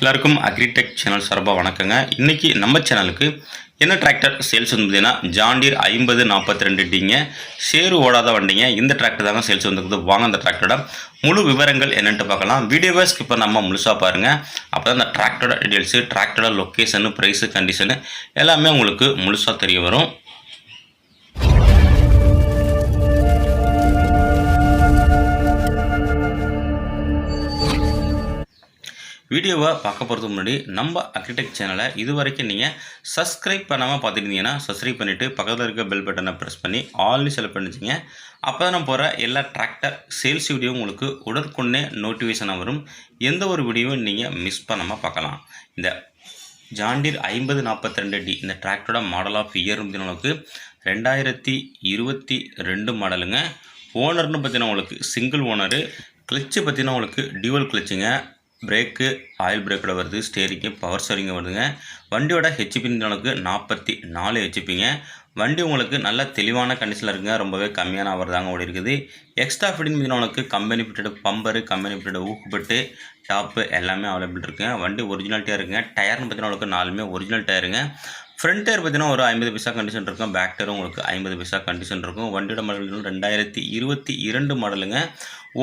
எல்லாருக்கும் agritech channel சார்பாக வணக்கங்க. இன்றைக்கி நம்ம சேனலுக்கு என்ன டிராக்டர் சேல்ஸ் வந்து பார்த்தீங்கன்னா ஜாண்டீர் ஐம்பது நாற்பத்தி ரெண்டு டிங்க சேரு ஓடாத வண்டிங்க. இந்த டிராக்டர் தாங்க சேல்ஸ் வந்துருக்குது வாங்க அந்த டிராக்டரோட முழு விவரங்கள் என்னென்ட்டு பார்க்கலாம். வீடியோவை ஸ்கிப் நம்ம முழுசாக பாருங்கள் அப்போ தான் அந்த டிராக்டரோட டீட்டெயில்ஸு டிராக்டரோட லொக்கேஷனு ப்ரைஸு கண்டிஷனு எல்லாமே உங்களுக்கு முழுசாக தெரிய வரும். வீடியோவை பார்க்க போகிறதுக்கு முன்னாடி நம்ம அக்ரிடெக் சேனலை இது வரைக்கும் நீங்கள் சப்ஸ்கிரைப் பண்ணாமல் பார்த்துருந்தீங்கன்னா சப்ஸ்கிரைப் பண்ணிவிட்டு பக்கத்தில் இருக்க பெல் பட்டனை ப்ரெஸ் பண்ணி ஆல்னு செலக்ட் பண்ணிச்சிங்க. அப்போ தான் போகிற எல்லா டிராக்டர் சேல்ஸ் வீடியோவும் உங்களுக்கு உடற்கொண்டே நோட்டிஃபிகேஷனாக வரும். எந்த ஒரு வீடியோவும் நீங்கள் மிஸ் பண்ணாமல் பார்க்கலாம். இந்த ஜாண்டீர் ஐம்பது நாற்பத்தி ரெண்டு டி இந்த டிராக்டரோட மாடல் ஆஃப் இயர் உங்களுக்கு ரெண்டாயிரத்தி இருபத்தி ரெண்டு மாடலுங்க ஓனர்னு பார்த்தீங்கன்னா உங்களுக்கு சிங்கிள் ஓனரு கிளச்சு பார்த்தீங்கன்னா உங்களுக்கு டியூவல் கிளச்சுங்க பிரேக்கு ஆயில் பிரேக்கோட வருது ஸ்டேரிங்கு பவர் ஸ்டேரிங்கு வருதுங்க. வண்டியோட ஹெச்பின் அளவுக்கு நாற்பத்தி நாலு ஹெச்பிங்க வண்டி உங்களுக்கு நல்ல தெளிவான கண்டிஷனில் இருக்குங்க. ரொம்பவே கம்மியான அவர் தாங்க ஓடி இருக்குது. எக்ஸ்ட்ரா ஃபிட்டிங் உங்களுக்கு company fitted bumper company fitted ஊக்குப்பட்டு top எல்லாமே அவைலபிள் இருக்குங்க. வண்டி ஒரிஜினாலிட்டியாக இருக்குங்க. டயர்னு பார்த்தீங்கன்னா உங்களுக்கு நாலுமே ஒரிஜினல் டயருங்க ஃப்ரண்ட் டயர் பார்த்தீங்கன்னா ஒரு ஐம்பது பைசா கண்டிஷன் இருக்கும். பேக் டயரும் உங்களுக்கு ஐம்பது பைசா கண்டிஷன் இருக்கும். வண்டியோட மாடல் ரெண்டாயிரத்தி இருபத்தி இரண்டு மாடலுங்க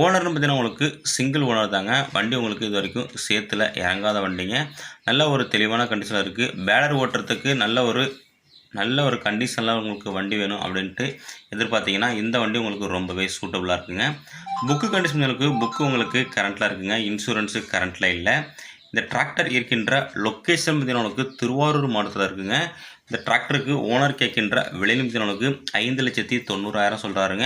ஓனர்னு பார்த்தீங்கன்னா உங்களுக்கு சிங்கிள் ஓனர் தாங்க. வண்டி உங்களுக்கு இது வரைக்கும் சேத்துல இறங்காத வண்டிங்க. நல்ல ஒரு தெளிவான கண்டிஷனில் இருக்குது பேலர் ஓட்டுறதுக்கு நல்ல ஒரு நல்ல ஒரு கண்டிஷனில் உங்களுக்கு வண்டி வேணும் அப்படின்ட்டு எதிர்பார்த்தீங்கன்னா இந்த வண்டி உங்களுக்கு ரொம்பவே சூட்டபுளாக இருக்குங்க. புக்கு கண்டிஷன் உங்களுக்கு புக்கு உங்களுக்கு கரண்ட்டில் இருக்குங்க. இன்சூரன்ஸு கரண்ட்டில் இல்லை. இந்த டிராக்டர் இருக்கின்ற லொக்கேஷன் பார்த்தீங்கன்னா திருவாரூர் மாவட்டத்தில் இருக்குங்க. இந்த டிராக்டருக்கு ஓனர் கேட்கின்ற விலையிலும் நிமித்தவனுக்கு ஐந்து லட்சத்தி தொண்ணூறாயிரம் சொல்கிறாருங்க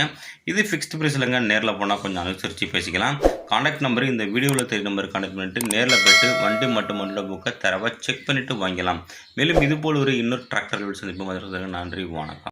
இது ஃபிக்ஸ்டு ப்ரைஸ் இல்லைங்க. நேரில் போனால் கொஞ்சம் அனுசரித்து பேசிக்கலாம். காண்டாக்ட் நம்பர் இந்த வீடியோவில் தெரிய நம்பர் காண்டாக்ட் பண்ணிட்டு நேரில் போய்ட்டு வண்டி மட்டும் வண்டியோட புக்கை தரவை செக் பண்ணிவிட்டு வாங்கிக்கலாம். மேலும் இதுபோல் ஒரு இன்னொரு டிராக்டர் சந்திப்பு நன்றி. வணக்கம்.